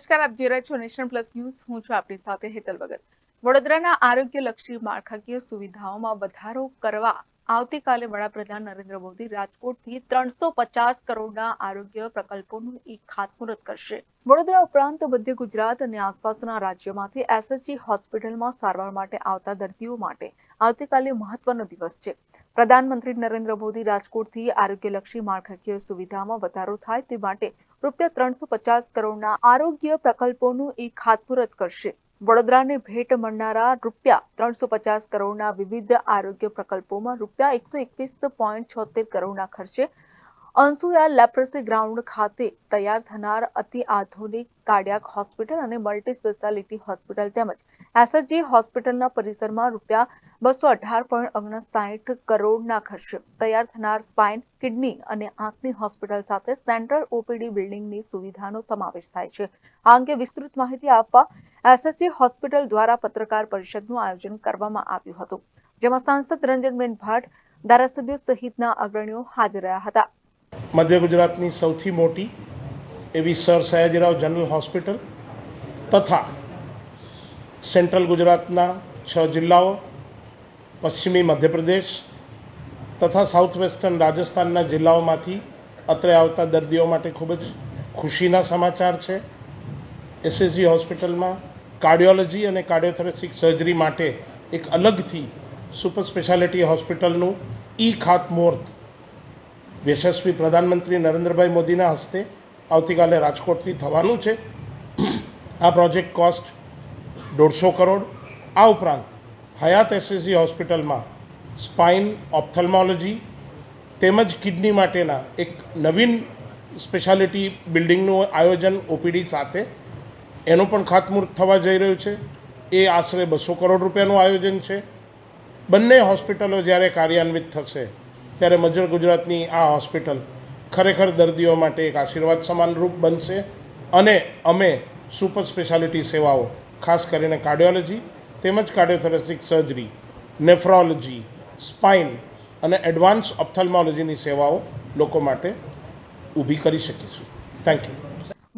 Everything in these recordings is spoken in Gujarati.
નમસ્કાર, આપ જોઈ રહ્યા છો નેશન પ્લસ ન્યૂઝ. હું છું આપની સાથે હેતલ ભગત. વડોદરાના આરોગ્યલક્ષી માળખાકીય સુવિધાઓમાં વધારો કરવા આવતીકાલે વડાપ્રધાન નરેન્દ્ર મોદી રાજકોટથી ત્રણસો પચાસ કરોડના આરોગ્ય પ્રકલ્પોનું ઈ ખાતમુહૂર્ત કરશે. વડોદરા ઉપરાંત મધ્ય ગુજરાત અને આસપાસના રાજ્યોમાંથી એસએસજી હોસ્પિટલમાં સારવાર માટે આવતા દર્દીઓ માટે આવતીકાલે મહત્વનો દિવસ છે. પ્રધાનમંત્રી નરેન્દ્ર મોદી રાજકોટથી આરોગ્યલક્ષી માળખાકીય સુવિધામાં વધારો થાય તે માટે રૂપિયા ત્રણસો પચાસ કરોડના આરોગ્ય પ્રકલ્પોનું ઈ ખાતમુહૂર્ત કરશે. વડોદરાને ભેટ મળનારા રૂપિયા ત્રણસો પચાસ કરોડના વિવિધ આરોગ્ય પ્રકલ્પોમાં રૂપિયા એકસો એકવીસ પોઈન્ટ છોતેર કરોડના ખર્ચે અંસુયા લેપ્રસી ગ્રાઉન્ડ ખાતે તૈયાર થનાર અતિ આધુનિક કાર્ડિયાક હોસ્પિટલ અને મલ્ટી સ્પેશિયાલિટી હોસ્પિટલ તેમજ એસએચજી હોસ્પિટલના પરિસરમાં રૂપિયા બસો અઢાર પોઈન્ટ ઓગણસાઠ કરોડના ખર્ચે તૈયાર થનાર સ્પાઇન, કિડની અને આંખની હોસ્પિટલ સાથે સેન્ટ્રલ ઓપીડી બિલ્ડિંગની સુવિધાનો સમાવેશ થાય છે. આ અંગે વિસ્તૃત માહિતી આપવા એસએસજી હોસ્પિટલ દ્વારા પત્રકાર પરિષદનું આયોજન કરવામાં આવ્યું હતું, જેમાં સાંસદ રંજનબેન ભાટ ધારાસભ્યો સહિતના અગ્રણીઓ હાજર રહ્યા હતા. મધ્ય ગુજરાતની સૌથી મોટી એવી સર સયાજીરાવ જનરલ હોસ્પિટલ તથા સેન્ટ્રલ ગુજરાતના છ જિલ્લાઓ, પશ્ચિમી મધ્યપ્રદેશ તથા સાઉથ વેસ્ટર્ન રાજસ્થાનના જિલ્લાઓમાંથી અત્રે આવતા દર્દીઓ માટે ખૂબ જ ખુશીના સમાચાર છે. એસએસજી હોસ્પિટલમાં કાર્ડિયોલોજી અને કાર્ડિયોથોરેસિક સર્જરી માટે એક અલગથી સુપર સ્પેશિયાલિટી હોસ્પિટલનું ઈ ખાતમુહૂર્ત યશસ્વી પ્રધાનમંત્રી નરેન્દ્રભાઈ મોદીના હસ્તે આવતીકાલે રાજકોટથી થવાનું છે. આ પ્રોજેક્ટ કોસ્ટ દોઢસો કરોડ. આ ઉપરાંત હયાત એસએસજી હોસ્પિટલમાં સ્પાઇન ઓપ્થલ્મોલોજી તેમજ કિડની માટેના એક નવીન સ્પેશિયાલિટી બિલ્ડિંગનું આયોજન ઓપીડી સાથે એનું પણ ખાતમુહૂર્ત થવા જઈ રહ્યું છે. એ આશરે બસો કરોડ રૂપિયાનું આયોજન છે. બંને હોસ્પિટલો જ્યારે કાર્યાન્વિત થશે ત્યારે મજર ગુજરાતની આ હોસ્પિટલ ખરેખર દર્દીઓ માટે એક આશીર્વાદ સમાનરૂપ બનશે અને અમે સુપર સ્પેશિયાલિટી સેવાઓ, ખાસ કરીને કાર્ડિયોલોજી, તેમજ કાર્ડિયોથોરેસિક સર્જરી, નેફ્રોલોજી, સ્પાઇન અને એડવાન્સ ઓપ્થલ્મોલોજીની સેવાઓ લોકો માટે ઊભી કરી શકીશું. થેન્ક યુ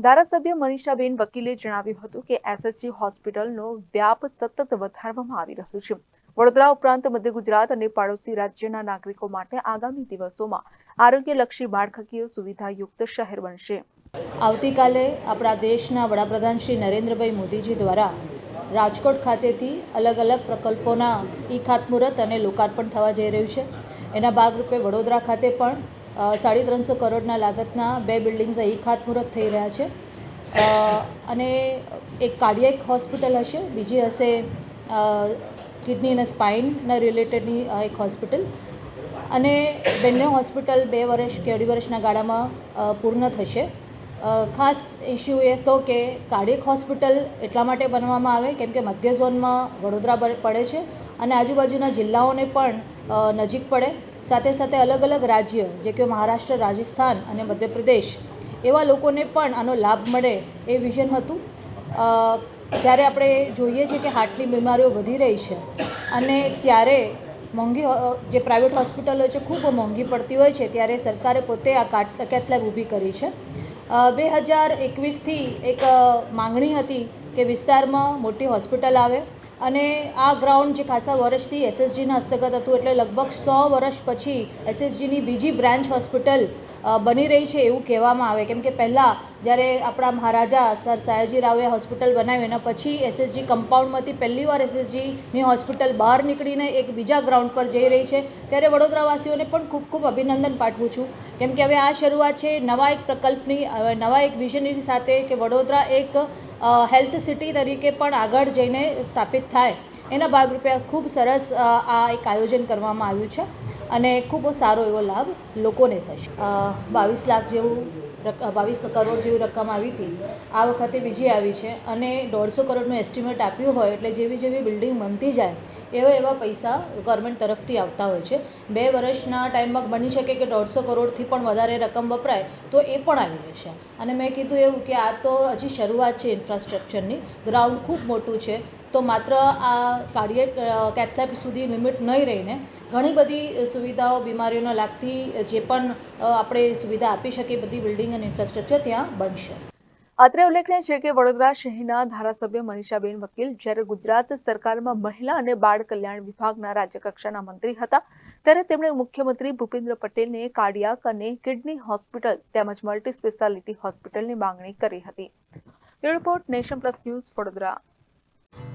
ધારાસભ્ય મનીષાબેન વકીલે જણાવ્યું હતું કે એસએસજી હોસ્પિટલનો વ્યાપ સતત વધારવામાં આવી રહ્યો છે. વડોદરા ઉપરાંત મધ્ય ગુજરાત અને પાડોશી રાજ્યના નાગરિકો માટે આગામી દિવસોમાં આરોગ્યલક્ષી માળખાકીય સુવિધાયુક્ત શહેર બનશે. આવતીકાલે આપણા દેશના વડાપ્રધાન શ્રી નરેન્દ્રભાઈ મોદીજી દ્વારા રાજકોટ ખાતેથી અલગ અલગ પ્રકલ્પોના ઈ ખાતમુહૂર્ત અને લોકાર્પણ થવા જઈ રહ્યું છે. એના ભાગરૂપે વડોદરા ખાતે પણ સાડી ત્રણસો કરોડના લાગતના બે બિલ્ડિંગ્સ ઈ ખાતમુહૂર્ત થઈ રહ્યા છે. અને એક કાર્ડિયક હોસ્પિટલ હશે, બીજી હશે કિડની અને સ્પાઇનના રિલેટેડની એક હોસ્પિટલ અને બંને હોસ્પિટલ બે વર્ષ કે અઢી વર્ષના ગાળામાં પૂર્ણ થશે. ખાસ ઇસ્યુ એ હતો કે કાર્ડિયક હોસ્પિટલ એટલા માટે બનવામાં આવે કેમ કે મધ્ય ઝોનમાં વડોદરા પડે છે અને આજુબાજુના જિલ્લાઓને પણ નજીક પડે. સાથે સાથે અલગ અલગ રાજ્ય, જે કે મહારાષ્ટ્ર, રાજસ્થાન અને મધ્યપ્રદેશ, એવા લોકોને પણ આનો લાભ મળે એ વિઝન હતું. જ્યારે આપણે જોઈએ છીએ કે હાર્ટની બીમારીઓ વધી રહી છે અને ત્યારે મોંઘી જે પ્રાઇવેટ હોસ્પિટલો છે ખૂબ મોંઘી પડતી હોય છે, ત્યારે સરકારે પોતે આ કાટ કેથલેબ ઊભી કરી છે. બે હજાર એકવીસથી એક માંગણી હતી કે વિસ્તારમાં મોટી હોસ્પિટલ આવે અને આ ગ્રાઉન્ડ જે ખાસા વર્ષથી એસએસજીના હસ્તગત હતું એટલે લગભગ સો વર્ષ પછી એસએસજીની બીજી બ્રાન્ચ હોસ્પિટલ બની રહી છે એવું કહેવામાં આવે. કેમ કે પહેલાં જ્યારે આપણા મહારાજા સર સયાજી રાવે હોસ્પિટલ બનાવી એના પછી એસએસજી કમ્પાઉન્ડમાંથી પહેલી વાર એસએસજીની હોસ્પિટલ બહાર નીકળીને એક બીજા ગ્રાઉન્ડ પર જઈ રહી છે. ત્યારે વડોદરાવાસીઓને પણ ખૂબ ખૂબ અભિનંદન પાઠવું છું. કેમ કે હવે આ શરૂઆત છે નવા એક પ્રકલ્પની નવા એક વિઝનરી સાથે કે વડોદરા એક હેલ્થ સિટી તરીકે પણ આગળ જઈને સ્થાપિત થાય. એના ભાગરૂપે ખૂબ સરસ આ એક આયોજન કરવામાં આવ્યું છે અને ખૂબ સારો એવો લાભ લોકોને થશે. બાવીસ લાખ જેવું બાવીસ કરોડ જેવી રકમ આવી હતી. આ વખતે બીજી આવી છે અને દોઢસો કરોડનું એસ્ટિમેટ આપ્યું હોય એટલે જેવી જેવી બિલ્ડિંગ બનતી જાય, એવા એવા પૈસા ગવર્મેન્ટ તરફથી આવતા હોય છે. બે વર્ષના ટાઈમમાં બની શકે કે દોઢસો કરોડથી પણ વધારે રકમ વપરાય, તો એ પણ આવી જશે. અને મેં કીધું એવું કે આ તો હજી શરૂઆત છે ઇન્ફ્રાસ્ટ્રક્ચરની ગ્રાઉન્ડ ખૂબ મોટું છે. તો માત્ર આ કાર્ડિયક કેથલેબ સુધી લિમિટ નહીં રહીને ઘણી બધી સુવિધાઓ બીમારીઓને લાગતી જે પણ આપણે સુવિધા આપી શકીએ, બધી બિલ્ડિંગ અને ઇન્ફ્રાસ્ટ્રક્ચર ત્યાં બનશે. અત્રે ઉલ્લેખનીય છે કે વડોદરા શહેરના ધારાસભ્ય મનીષાબેન વકીલ જ્યારે ગુજરાત સરકારમાં મહિલા અને બાળ કલ્યાણ વિભાગના રાજ્યકક્ષાના મંત્રી હતા, ત્યારે તેમણે મુખ્યમંત્રી ભૂપેન્દ્ર પટેલને કાર્ડિયાક અને કિડની હોસ્પિટલ તેમજ મલ્ટી સ્પેશિયાલિટી હોસ્પિટલની માંગણી કરી હતી. Report nation plus news Vadodara.